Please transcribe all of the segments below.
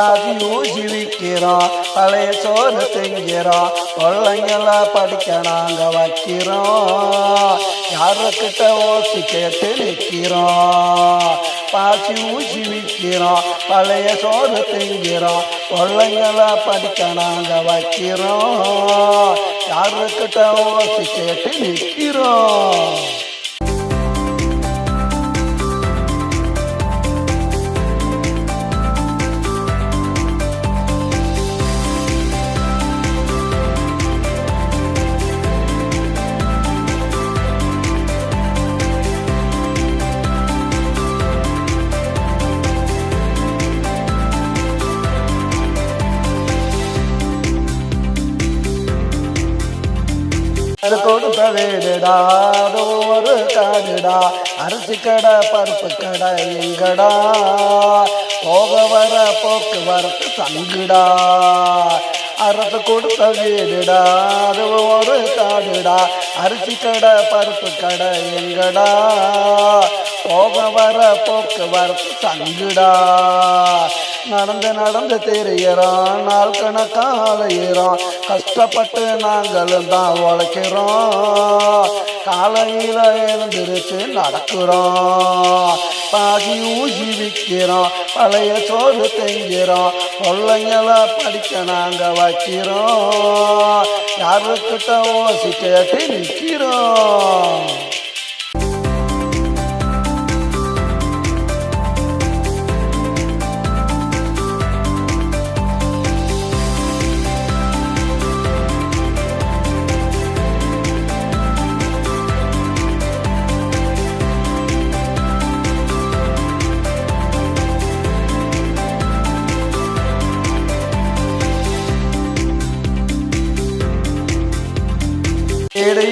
பாதி ஊசிவிக்கிறோம் பழைய சோறு திங்கிறோம் கொள்ளைங்கள படிக்க நாங்க வைக்கிறோம் யாருக்கிட்ட ஓசி கேட்டு நிற்கிறோம் பாசி ஊசி விற்கிறோம் பழைய சோறு திங்கிறோம் கொள்ளைங்கள படிக்க நாங்க வைக்கிறோம் யாருக்கிட்ட ஓசி கேட்டு நிற்கிறோம் அது கொடுத்த வீடுடா அது ஒரு காடுடா அரிசி கடை பருப்பு கடை எங்கடா போக வர போக்குவரத்து தங்குடா. அரசு கொடுத்த வீடுடா அது ஒரு காடுடா. அரிசி கடை பருப்பு கடை எங்கடா போக வர போக்குவரத்து தங்குடா. நடந்து நடந்து தெரியறோம் நாள் கணக்காக அலையிறோம் கஷ்டப்பட்டு நாங்களும் தான் உழைக்கிறோம். காலையில் எழுந்திருச்சு நடக்கிறோம் பாதி ஊசி விற்கிறோம் பழைய சோறு தெங்கிறோம் பிள்ளைங்களை படிக்க நாங்கள் வைக்கிறோம். யாருக்கிட்ட ஓசி கேட்டு நிற்கிறோம்.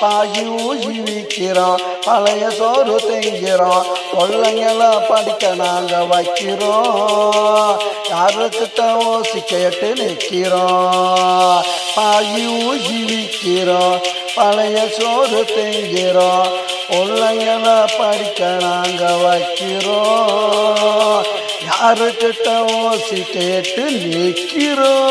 பாகி ஊசி விற்கிறோம் பழைய சோறு திங்கிறோம் கொள்ளைங்களை படிக்க நாங்கள் வைக்கிறோம். யாருக்கிட்ட ஓசி கேட்டு நிற்கிறோம் பாகி ஊசி விற்கிறோம் பழைய சோறு திங்கிறோம் கொள்ளைங்களை படிக்க நாங்கள் வைக்கிறோம். யாருக்கிட்ட ஓசி கேட்டு நிற்கிறோம்.